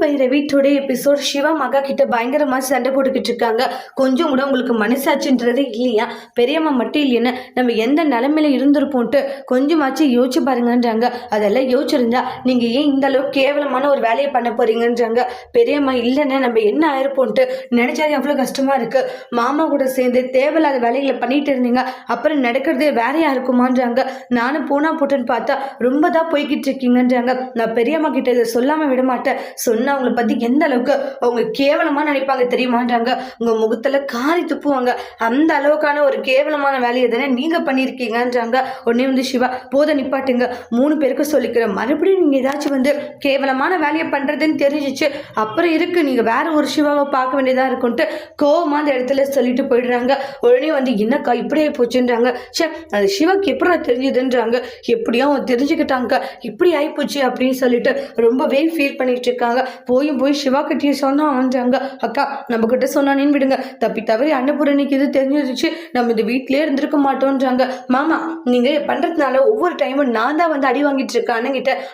Bhairavi today episode Siva Maha கிட்ட பயங்கரமா சண்டை போட்டுக்கிட்டு இருக்காங்க. கொஞ்சம் கூட உங்களுக்கு மனசாட்சின்றதே இல்லையா? பெரியம்மா மட்டும் இல்லைன்னு நம்ம எந்த நிலைமையில இருந்திருப்போம்ட்டு கொஞ்சமாச்சும் யோசிச்சு பாருங்கன்றாங்க. அதெல்லாம் யோசிச்சிருந்தா நீங்க ஏன் இந்த அளவுக்கு கேவலமான ஒரு வேலையை பண்ண போறீங்கன்றாங்க. பெரியம்மா இல்லைன்னா நம்ம என்ன ஆயிருப்போம்ட்டு நினைச்சா எவ்வளவு கஷ்டமா இருக்கு. மாமா கூட சேர்ந்து தேவையில்லாத வேலைகளை பண்ணிட்டு இருந்தீங்க. அப்புறம் நடக்கிறதே வேறையா இருக்குமான்றாங்க நானும் போனா போட்டுன்னு பார்த்தா ரொம்ப தான் போய்கிட்டு இருக்கீங்கன்றாங்க. நான் பெரியம்மா கிட்ட இதை சொல்லாம விட மாட்டேன். சொன்னா அவங்கள பத்தி எந்த அளவுக்கு அவங்க கேவலமா நினைப்பாங்க தெரியுமான்றாங்க. உங்க முகத்துல காரி துப்புவாங்க. அந்த அளவுக்கான ஒரு கேவலமான வேலையை தானே நீங்க பண்ணியிருக்கீங்கன்றாங்க. உடனே வந்து சிவா போத நிப்பாட்டுங்க. மூணு பேருக்கு சொல்லிக்கிறேன் மறுபடியும் நீங்க ஏதாச்சும் வந்து கேவலமான வேலையை பண்றதுன்னு தெரிஞ்சிச்சு. அப்புறம் இருக்கு நீங்க வேற ஒரு சிவாவை பார்க்க வேண்டியதா இருக்கும்ட்டு கோவமா அந்த இடத்துல சொல்லிட்டு போயிடுறாங்க. உடனே வந்து என்னக்கா இப்படியே போச்சுன்றாங்க. ச்சே அது சிவாக்கு எப்படி தெரிஞ்சதுன்றாங்க. எப்படியும் அவன் தெரிஞ்சுக்கிட்டாங்க. இப்படி ஆயிப்போச்சு அப்படின்னு சொல்லிட்டு ரொம்பவே ஃபீல் பண்ணிட்டு இருக்காங்க. போயும் போய் சிவா கிட்டே சொன்னால் அவன்றாங்க அக்கா நம்ம கிட்ட சொன்னானேன்னு விடுங்க. தப்பி தவறி அன்னபூரணிக்கு இது தெரிஞ்சிருச்சு. நம்ம இந்த வீட்டிலே இருந்திருக்க மாட்டோன்றாங்க மாமா நீங்க பண்றதுனால ஒவ்வொரு டைமும் நான் தான் வந்து அடி வாங்கிட்டு இருக்கேன்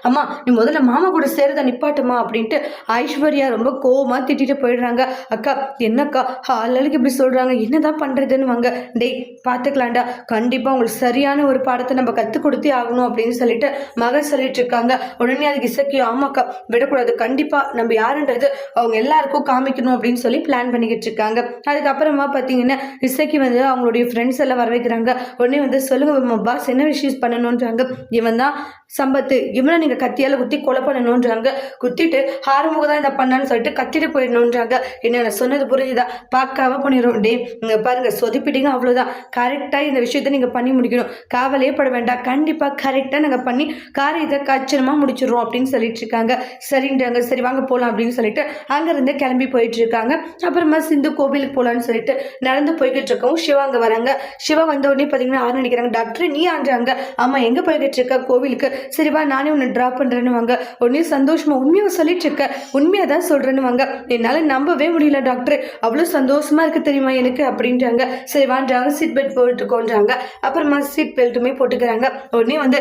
அம்மா நீ முதல்ல மாமா கூட சேரத நிப்பாட்டுமா அப்படின்ட்டு ஐஸ்வர்யா ரொம்ப கோவமா திட்டிட்டு போயிடுறாங்க. அக்கா என்னக்கா ஆளுக்கு இப்படி சொல்றாங்க. என்னதான் பண்றதுன்னு வாங்க. டேய் பார்த்துக்கலாம்டா கண்டிப்பா உங்களுக்கு சரியான ஒரு பாடத்தை நம்ம கற்றுக் கொடுத்தே ஆகணும் அப்படின்னு சொல்லிட்டு மகன் சொல்லிட்டு இருக்காங்க. உடனே அதுக்கு இசக்கி ஆமாக்கா விடக்கூடாது. கண்டிப்பா நம்ம யாருன்றது அவங்க எல்லாருக்கும் காமிக்கணும் அப்படின்னு சொல்லி பிளான் பண்ணிக்கிட்டு இருக்காங்க. அதுக்கப்புறமா பார்த்தீங்கன்னா இசைக்கு வந்து அவங்களுடைய ஃப்ரெண்ட்ஸ் எல்லாம் வர வைக்கிறாங்க. உடனே வந்து சொல்லுங்க பாஸ் என்ன விஷயம் பண்ணணுன்றாங்க இவன் தான் சம்பத்து. இவனை நீங்கள் கத்தியால் குத்தி கொலை பண்ணணுன்றாங்க குத்திட்டு ஆறுமுகம் தான் இதை பண்ணான்னு சொல்லிட்டு கத்திட்டு போயிடணுன்றாங்க என்ன நான் சொன்னது புரிஞ்சுதா? பார்க்காம பண்ணிடும் டே இங்கே பாருங்க சொதிப்பிட்டீங்க அவ்வளோதான் கரெக்டாக இந்த விஷயத்த நீங்கள் பண்ணி முடிக்கணும். காவலே பட வேண்டாம். கண்டிப்பாக கரெக்டாக நாங்கள் பண்ணி காரியத்தை கச்சனமாக முடிச்சிடுறோம் அப்படின்னு சொல்லிட்டு இருக்காங்க. சரின்றாங்க. சரி வாங்க போகலாம் அப்படின்னு சொல்லிட்டு அங்கேருந்து கிளம்பி போயிட்டு இருக்காங்க அப்புறமா சிந்து கோவிலுக்கு போகலான்னு சொல்லிட்டு நடந்து போய்கிட்டு இருக்கவும் சிவா அங்கே வராங்க. சிவா வந்த உடனே பார்த்தீங்கன்னா யார் நினைக்கிறாங்க? டாக்டர் நீ ஆன்றாங்க ஆமாம் எங்கே போய்கிட்டு இருக்க கோவிலுக்கு சரிவா நானே உன்னை ட்ராப் பண்ணுறேன்னு வாங்க உடனே சந்தோஷமா உண்மையை சொல்லிட்டு இருக்க உண்மையை தான் சொல்கிறேன்னு வாங்க என்னால் நம்பவே முடியல டாக்டர். அவ்வளோ சந்தோஷமா இருக்கு தெரியுமா எனக்கு? அப்படின்றாங்க. சரி வான்றாங்க. Seat belt போட்டுக்கோன்றாங்க. அப்புறமா சீட் பெல்ட்டுமே போட்டுக்கிறாங்க. உடனே வந்து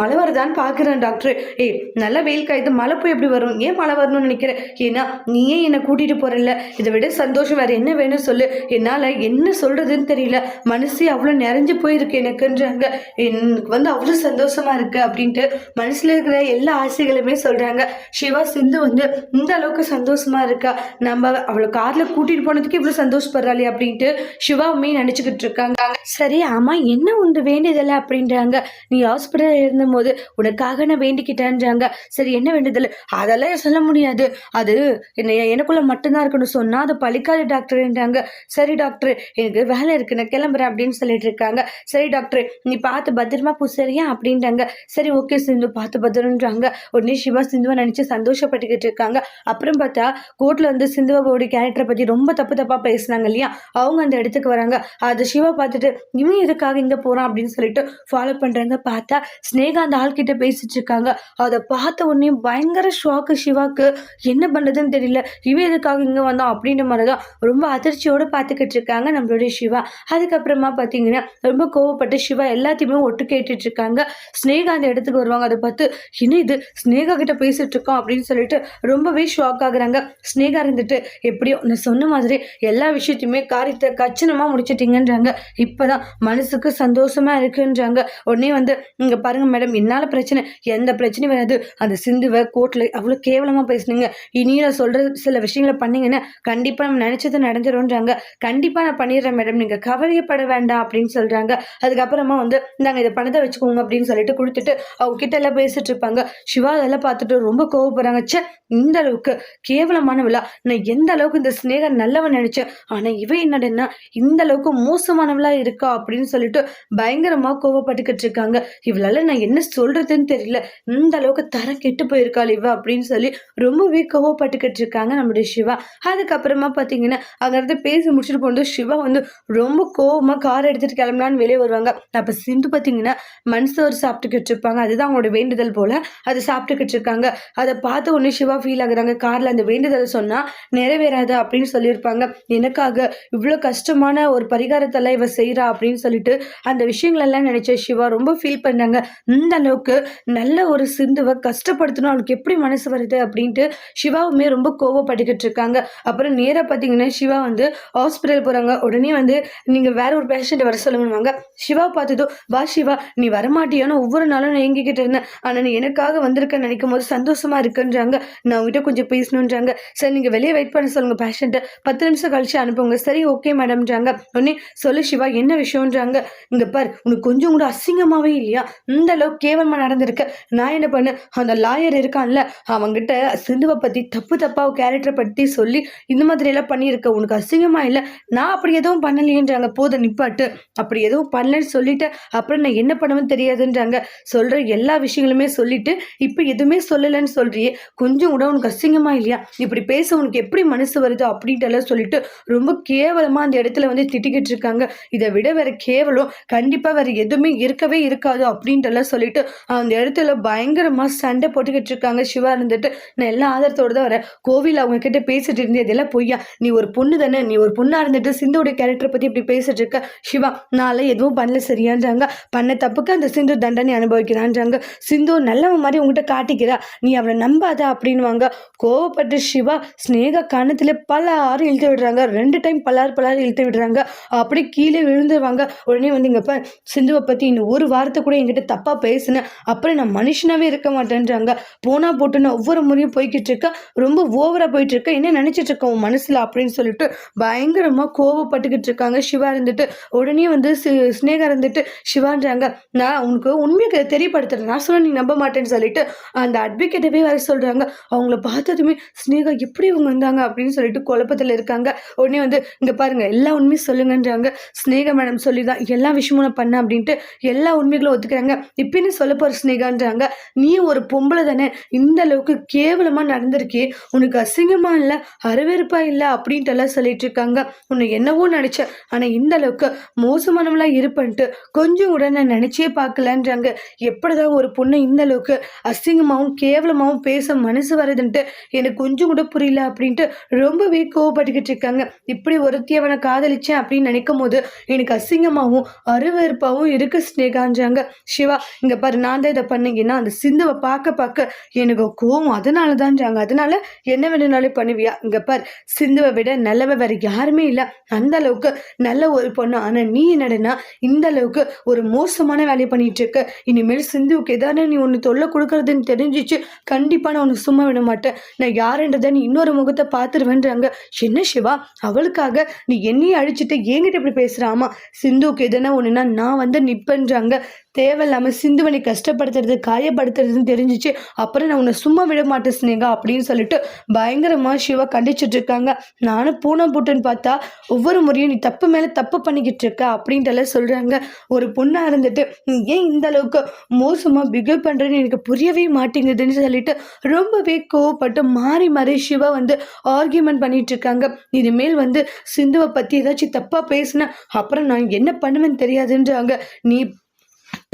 மழை வருதான்னு பார்க்குறேன் டாக்டர். ஏய் நல்லா வெயில் காயுது. மழை போய் எப்படி வரும்? ஏன் மழை வரணும்னு நினைக்கிறேன். ஏன்னா நீயே என்னை கூட்டிகிட்டு போகிறல்ல இதை விட சந்தோஷம் வேறு என்ன வேணும் சொல்லு. என்னால் என்ன சொல்கிறதுன்னு தெரியல. மனசே அவ்வளோ நிறைஞ்சு போயிருக்கு எனக்குன்றாங்க. எனக்கு வந்து அவ்வளோ சந்தோஷமா இருக்கு அப்படின்ட்டு மனசில் இருக்கிற எல்லா ஆசைகளுமே சொல்கிறாங்க சிவா சிந்து வந்து இந்த அளவுக்கு சந்தோஷமா இருக்கா? நம்ம அவளை காரில் கூட்டிகிட்டு போனதுக்கு இவ்வளோ சந்தோஷப்படுறாளே அப்படின்ட்டு சிவாவுமே நினச்சிக்கிட்டு இருக்காங்க. சரி ஆமாம் என்ன உண்டு வேண்டியதில்லை அப்படின்றாங்க. நீ ஹாஸ்பிட்டலில் இருந்தபோது உனக்காக நான் வேண்டிக்கிட்டேன்றாங்க. சரி என்ன வேண்டியதில்லை அதெல்லாம் சொல்ல முடியாது. அது என்ன எனக்குள்ள மட்டும்தான் இருக்கணும் சொன்னால் அது பழிக்காது டாக்டர்ன்றாங்க சரி டாக்டர் எனக்கு வேலை இருக்கு நான் கிளம்புறேன் அப்படின்னு சொல்லிட்டு இருக்காங்க. சரி டாக்டர் நீ பார்த்து பத்திரமா போ அப்படின்றாங்க. சரி ஓகே சிந்து பார்த்து பத்திரம்ன்றாங்க. உடனே சிவா சிந்துவை நினச்சி சந்தோஷப்பட்டுக்கிட்டு இருக்காங்க. அப்புறம் பார்த்தா கோர்ட்டில் வந்து சிந்துவாவோட கேரக்டரை பற்றி ரொம்ப தப்பு தப்பாக பேசுனாங்க இல்லையா? அவங்க அந்த இடத்துக்கு வராங்க. அது சிவா பார்த்துட்டு இவன் எதுக்காக இங்கே போகிறான் அப்படின்னு சொல்லிட்டு ஃபாலோ பண்ணுறாங்க பார்த்தா ஸ்னேகா அந்த ஆள்கிட்ட பேசிட்டு இருக்காங்க. அதை பார்த்த உடனே பயங்கர ஷாக்கு சிவாக்கு. என்ன பண்ணுறதுன்னு தெரியல. இவன் எதுக்காக இங்கே வந்தோம் அப்படின்ற மாதிரி தான் ரொம்ப அதிர்ச்சியோடு பார்த்துக்கிட்டு இருக்காங்க நம்மளுடைய சிவா. அதுக்கப்புறமா பார்த்தீங்கன்னா ரொம்ப கோவப்பட்டு சிவா எல்லாத்தையுமே ஒட்டு கேட்டுட்டு இருக்காங்க. ஸ்னேகா அந்த இடத்துக்கு வருவாங்க. அதை பார்த்து என்ன இது? ஸ்னேகா கிட்ட பேசிட்டு இருக்கோம் அப்படின்னு சொல்லிட்டு ரொம்பவே ஷாக் ஆகுறாங்க. ஸ்னேகா இருந்துட்டு எப்படியோ நான் சொன்ன மாதிரி எல்லா விஷயத்தையுமே காரியத்தை கச்சினமாக இப்போ இப்போதான் மனசுக்கு சந்தோஷமா இருக்குன்றாங்க. உடனே வந்து இங்கே பாருங்க மேடம் என்னால் பிரச்சனை எந்த பிரச்சனையும் வராது. அந்த சிந்துவை கோர்ட்டில் அவ்வளோ கேவலமாக பேசுனீங்க. இனி நான் சொல்கிற சில விஷயங்களை பண்ணீங்கன்னா கண்டிப்பாக நம்ம நினச்சது நடந்துரும்ன்றாங்க. கண்டிப்பாக நான் பண்ணிடுறேன் மேடம். நீங்கள் கவலையப்பட வேண்டாம் அப்படின்னு சொல்கிறாங்க அதுக்கப்புறமா வந்து நாங்கள் இதை பணத்தை வச்சுக்கோங்க அப்படின்னு சொல்லிட்டு கொடுத்துட்டு அவங்க கிட்ட எல்லாம் பேசிட்டு இருப்பாங்க. சிவா அதெல்லாம் பார்த்துட்டு ரொம்ப கோவப்படுறாங்க. சே இந்த அளவுக்கு கேவலமான விழா. நான் எந்த அளவுக்கு இந்த ஸ்னேகா நல்லவன் நினைச்சேன் ஆனா இவ என்னடன்னா இந்த அளவுக்கு மோசமானவளா இருக்கா அப்படின்னு சொல்லிட்டு பயங்கரமா கோவப்பட்டுக்கிட்டு இருக்காங்க. இவளால நான் என்ன சொல்றதுன்னு தெரியல. இந்த அளவுக்கு தரம் கெட்டு போயிருக்காள் இவ அப்படின்னு சொல்லி ரொம்பவே கோவப்பட்டுக்கிட்டு இருக்காங்க நம்முடைய சிவா. அதுக்கப்புறமா பாத்தீங்கன்னா அங்கிருந்து பேசி முடிச்சுட்டு போனது சிவா வந்து ரொம்ப கோவமா கார் எடுத்துட்டு கிளம்பலான்னு வெளியே வருவாங்க. அப்ப சிந்து பாத்தீங்கன்னா மனசோர் சாப்பிட்டுக்கிட்டு இருப்பாங்க. அதுதான் அவங்களோட வேண்டுதல் போல. அதை சாப்பிட்டுக்கிட்டு இருக்காங்க. அதை பார்த்து ஒன்று சிவா ஃபீல் ஆகுறாங்க. காரில் அந்த வேண்டுதலை சொன்னால் நிறைவேறாது அப்படின்னு சொல்லியிருப்பாங்க. எனக்காக இவ்வளோ கஷ்டமான ஒரு பரிகாரத்தெல்லாம் இவ செய்கிறா அப்படின்னு சொல்லிட்டு அந்த விஷயங்களெல்லாம் நினச்ச சிவா ரொம்ப ஃபீல் பண்ணாங்க. இந்த அளவுக்கு நல்ல ஒரு சிந்துவை கஷ்டப்படுத்தணும். அவளுக்கு எப்படி மனசு வருது அப்படின்ட்டு சிவாவுமே ரொம்ப கோவப்பட்டுக்கிட்டு இருக்காங்க. அப்புறம் நேராக பார்த்தீங்கன்னா சிவா வந்து ஹாஸ்பிட்டல் போகிறாங்க உடனே வந்து நீங்கள் வேற ஒரு பேஷண்ட்டை வர சொல்லுவாங்க சிவா பார்த்ததும் வா சிவா நீ வரமாட்டியான்னு ஒவ்வொரு நாளும் நான் எங்கிக்கிட்டு இருந்தேன். ஆனால் நீ எனக்காக வந்திருக்க நினைக்கும் போது சந்தோஷமா இருக்குன்றாங்க. நான் உங்ககிட்ட கொஞ்சம் பேசணுன்றாங்க சரி நீங்கள் வெளியே வெயிட் பண்ண சொல்லுங்கள் பேஷண்ட்டை பத்து நிமிஷம் கழிச்சு அனுப்புங்க. சரி ஓகே மேடம்ன்றாங்க உடனே சொல்லு சிவா என்ன விஷயம்ன்றாங்க. இங்கே பார் உனக்கு கொஞ்சம் கூட அசிங்கமாகவே இல்லையா? இந்த அளவுக்கு கேவலமாக நடந்திருக்க. நான் என்ன பண்ணேன்? அந்த லாயர் இருக்கான்ல அவங்ககிட்ட சிந்துவை பற்றி தப்பு தப்பாக கேரக்டரை பற்றி சொல்லி இந்த மாதிரி எல்லாம் பண்ணியிருக்க. உனக்கு அசிங்கமாக இல்லை. நான் அப்படி எதுவும் பண்ணலையேன்றாங்க. போத நிப்பாட்டு. அப்படி எதுவும் பண்ணலன்னு சொல்லிட்டு அப்புறம் நான் என்ன பண்ணுவேன்னு தெரியாதுன்றாங்க. சொல்கிற எல்லா விஷயங்களுமே சொல்லிட்டு இப்போ எதுவுமே சொல்லலைன்னு சொல்றியே. கொஞ்சம் கூட உனக்கு அசிங்கமா இல்லையா? இப்படி பேச உனக்கு எப்படி மனசு வருது அப்படின்ட்டு எல்லாம் சொல்லிட்டு ரொம்ப கேவலமா அந்த இடத்துல வந்து திட்டிக்கிட்டு இருக்காங்க. இதை விட வேற கேவலம். கண்டிப்பா வேற எதுவுமே இருக்கவே இருக்காது அப்படின்ட்டு எல்லாம் சொல்லிட்டு அந்த இடத்துல பயங்கரமா சண்டை போட்டுக்கிட்டு இருக்காங்க. சிவா இருந்துட்டு நான் எல்லா ஆதாரத்தோடு தான் வரேன். கோவில் அவங்க கிட்ட பேசிட்டு இருந்தே இதெல்லாம் பொய்யா? நீ ஒரு பொண்ணு தானே? நீ ஒரு பொண்ணா இருந்துட்டு சிந்துடைய கேரக்டரை பத்தி இப்படி பேசிட்டு இருக்க? சிவா நாளை எதுவும் பண்ணல சரியான்றாங்க. பண்ண தப்புக்கு அந்த சிந்து தண்டனை அனுபவிக்கிறான்றாங்க. சிந்து நல்லவன் மாதிரி உங்ககிட்ட காட்டிக்கிறா. நீ அவளை நம்பாத அப்படின்வாங்க கோவப்பட்டு சிவா ஸ்னேகா கணத்துல பலாறு இழுத்து விடுறாங்க. ரெண்டு டைம் பலாறு பலாறு இழுத்து விடுறாங்க. அப்படியே கீழே விழுந்துருவாங்க. உடனே வந்து இங்கப்ப சிந்துவை பற்றி இன்னும் ஒரு வாரத்தை கூட என்கிட்ட தப்பா பேசினேன் அப்புறம் நான் மனுஷனாகவே இருக்க மாட்டேன்றாங்க. போனால் போட்டுன்னு ஒவ்வொரு முறையும் போய்கிட்டு இருக்க. ரொம்ப ஓவராக போயிட்டு இருக்க. என்ன நினைச்சிட்டு இருக்கோம் உன் மனசுல அப்படின்னு சொல்லிட்டு பயங்கரமா கோவப்பட்டுக்கிட்டு இருக்காங்க. சிவா இருந்துட்டு உடனே வந்து ஸ்னேகா இருந்துட்டு சிவான்றாங்க. நான் உனக்கு உண்மையை தெரியப்படுத்துறேன். நான் சொன்ன நீ நம்ப மாட்டேன்னு சொல்லிட்டு அந்த அட்வொகேட்டவே வர சொல்றாங்க. அவங்கள பார்த்ததுமே ஸ்னேகா எப்படி இவங்க வந்தாங்க? அப்படின்னு சொல்லிட்டு குழப்பத்தில் இருக்காங்க. உடனே வந்து இங்கே பாருங்கள் எல்லா உண்மையும் சொல்லுங்கன்றாங்க. ஸ்னேகா மேடம் சொல்லி தான் எல்லா விஷயமும் நான் பண்ணேன் அப்படின்ட்டு எல்லா உண்மைகளும் ஒத்துக்கிறாங்க. இப்பயும் சொல்ல போகிற ஸ்னேகான்றாங்க நீ ஒரு பொம்பளை தானே இந்த அளவுக்கு கேவலமாக நடந்திருக்கே உனக்கு அசிங்கமாக இல்லை அறவெறுப்பா இல்லை அப்படின்ட்டு எல்லாம் சொல்லிட்டு இருக்காங்க. உன்னை என்னவோ நினச்சேன் ஆனால் இந்த அளவுக்கு மோசமானவளா இருப்பன்ட்டு கொஞ்சம் கூட நான் நினைச்சே பார்க்கலன்றாங்க. எப்படிதான் ஒரு பொண்ணை இந்த அளவுக்கு அசிங்கமாகவும் கேவலமாகவும் பேச மனசு வருதுன்ட்டு எனக்கு கொஞ்சம் கூட புரியல அப்படின்ட்டு ரொம்பவே கோவப்பட்டுக்கிட்டு இருக்காங்க. இப்படி ஒருத்தி அவனை காதலிச்சேன் அப்படின்னு நினைக்கும் போது எனக்கு அசிங்கமாவும் அருவருப்பாவும் இருக்கு ஸ்னேகான்றாங்க சிவா இங்க பாரு நான் தான் இதை பண்ணீங்கன்னா அந்த சிந்துவை பார்க்க பார்க்க எனக்கு கோவம். அதனால தான்றாங்க அதனால என்ன வேணும்னாலும் பண்ணுவியா? இங்க பார் சிந்துவை விட நல்லவ வேற யாருமே இல்லை. அந்த அளவுக்கு நல்ல ஒரு பொண்ணு. ஆனா நீ என்னடனா இந்த அளவுக்கு ஒரு மோசமான வேலையை பண்ணிட்டு இருக்க. இனிமேல் சிந்துவுக்கு எதானே நீ ஒன்று தொல்லை கொடுக்கறதுன்னு தெரிஞ்சிச்சு கண்டிப்பா நான் உனக்கு சும்மா விட மாட்டேன். நான் யாருன்றதை நீ இன்னொரு முகத்தை பார்த்துருவேன்றாங்க. என்ன சிவா அவளுக்காக நீ என்னையே அழிச்சிட்டு என்கிட்ட இப்படி பேசுறாமா? சிந்துவுக்கு எதனா ஒன்றுனா நான் வந்து நிப்பேன்றாங்க. தேவையில்லாமல் சிந்துவனை கஷ்டப்படுத்துறது காயப்படுத்துறதுன்னு தெரிஞ்சிச்சு. அப்புறம் நான் உன்னை சும்மா விட மாட்டேன் ஸ்னேகா அப்படின்னு சொல்லிட்டு பயங்கரமாக சிவா கண்டிச்சிட்டு இருக்காங்க நானும் பூனை பூட்டுன்னு பார்த்தா ஒவ்வொரு முறையும் நீ தப்பு மேலே தப்பு பண்ணிக்கிட்டு இருக்க அப்படின்ட்டு எல்லாம் ஒரு பொண்ணாக இருந்துட்டு நீ ஏன் இந்த அளவுக்கு மோசமாக பிஹேவ் பண்ணுறேன்னு எனக்கு புரியவே மாட்டேங்குதுன்னு சொல்லிட்டு ரொம்பவே கோவப்பட்டு மாறி மாறி சிவா வந்து ஆர்கியூமெண்ட் பண்ணிட்டு இருக்காங்க இனிமேல் வந்து சிந்துவை பற்றி ஏதாச்சும் தப்பாக பேசினா அப்புறம் நான் என்ன பண்ணுவேன்னு தெரியாதுன்றாங்க. நீ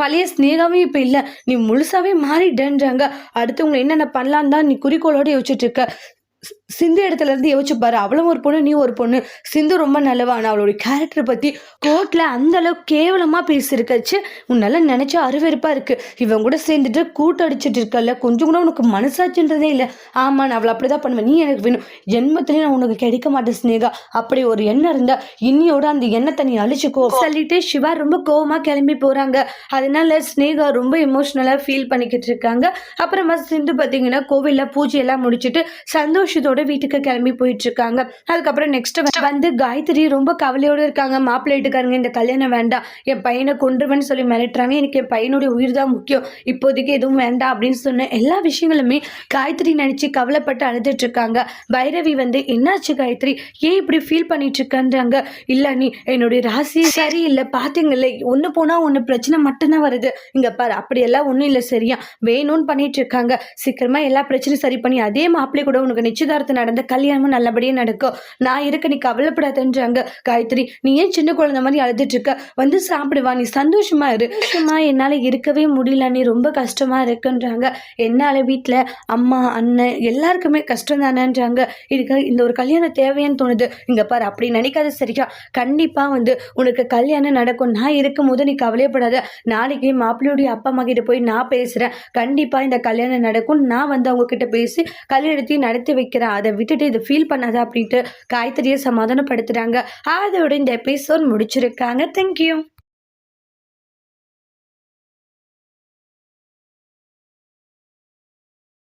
பழைய ஸ்னேகாவே இப்போ இல்லை. நீ முழுசாவே மாறிட்டேன்றாங்க. அடுத்தவங்களை என்னென்ன பண்ணலான்னு தான் நீ குறிக்கோளோட யோசிச்சுட்டு இருக்க. சிந்து இடத்துல இருந்து யோசிச்சு பாரு அவளும் ஒரு பொண்ணு நீ ஒரு பொண்ணு. சிந்து ரொம்ப நல்லவா? ஆனால் அவளோட கேரக்டரை பற்றி கோர்ட்டில் அந்த அளவுக்கு கேவலமாக பேசியிருக்கச்சு உன்னால நினச்சா அருவெருப்பா இருக்கு. இவன் கூட சேர்ந்துட்டு கூட்டடிச்சிட்டு இருக்கல கொஞ்சம் கூட உனக்கு மனசாட்சின்றதே இல்லை. ஆமா நான் அவளை அப்படிதான் பண்ணுவேன். நீ எனக்கு வேணும். ஜென்மத்திலே நான் உனக்கு கிடைக்க மாட்டேன் ஸ்னேகா அப்படி ஒரு எண்ணம் இருந்தா இன்னியோட அந்த எண்ணத்தை நீ அழிச்சுக்கோ. சொல்லிட்டு சிவா ரொம்ப கோவமா கிளம்பி போறாங்க. அதனால ஸ்னேகா ரொம்ப எமோஷ்னலாக ஃபீல் பண்ணிக்கிட்டு இருக்காங்க. அப்புறமா சிந்து பார்த்தீங்கன்னா கோவில்ல பூஜை எல்லாம் சந்தோஷம் சந்தோஷத்தோட வீட்டுக்கு கிளம்பி போயிட்டு இருக்காங்க அதுக்கப்புறம் நெக்ஸ்ட் வந்து காயத்ரி ரொம்ப கவலையோட இருக்காங்க. மாப்பிள்ளைட்டுக்காரங்க இந்த கல்யாணம் வேண்டாம். என் பையனை கொன்றுவேன்னு சொல்லி மிரட்டுறாங்க. எனக்கு என் பையனுடைய உயிர் தான் முக்கியம். இப்போதைக்கு எதுவும் வேண்டாம் அப்படின்னு சொன்ன எல்லா விஷயங்களுமே காயத்ரி நினைச்சு கவலைப்பட்டு அழுதுட்டு இருக்காங்க. பைரவி வந்து என்னாச்சு காயத்ரி? ஏன் இப்படி ஃபீல் பண்ணிட்டு இருக்கன்றாங்க இல்ல நீ என்னுடைய ராசி சரியில்லை. பாத்தீங்கல்ல ஒண்ணு போனா ஒண்ணு பிரச்சனை மட்டும்தான் வருது. இங்க பாரு அப்படியெல்லாம் ஒண்ணும் இல்லை சரியா. வேணும்னு பண்ணிட்டு இருக்காங்க சீக்கிரமா எல்லா பிரச்சனையும் சரி பண்ணி அதே மாப்பிள்ளை கூட உனக்கு நிச்சயம் நிச்சயதார்த்தம் நடந்த கல்யாணமும் நல்லபடியாக நடக்கும். நான் இருக்க நீ கவலைப்படாதன்றாங்க. காயத்ரி நீ ஏன் சின்ன குழந்தை மாதிரி அழுதுட்டு இருக்க? வந்து சாப்பிடுவா. நீ சந்தோஷமா இரு. சந்தோஷமா என்னால் இருக்கவே முடியல. நீ ரொம்ப கஷ்டமா இருக்குன்றாங்க. என்னால் வீட்டில் அம்மா அண்ணன் எல்லாருக்குமே கஷ்டம் தானேன்றாங்க இதுக்கு இந்த ஒரு கல்யாணம் தேவையான்னு தோணுது. இங்கே பாரு அப்படி நினைக்காத சரியா? கண்டிப்பாக வந்து உனக்கு கல்யாணம் நடக்கும். நான் இருக்கும் போது நீ கவலையப்படாத. நாளைக்கு மாப்பிள்ளையுடைய அப்பா அம்மா கிட்ட போய் நான் பேசுகிறேன் கண்டிப்பாக இந்த கல்யாணம் நடக்கும். நான் வந்து அவங்க கிட்ட பேசி கல்யாணத்தையும் நடத்தி வைக்கிறேன் அதை விட்டுட்டு இதை ஃபீல் பண்ணாத அப்படின்ட்டு காயத்ரியை சமாதானப்படுத்துகிறாங்க அதோட இந்த எபிசோட் முடிச்சிருக்காங்க. தேங்க்யூ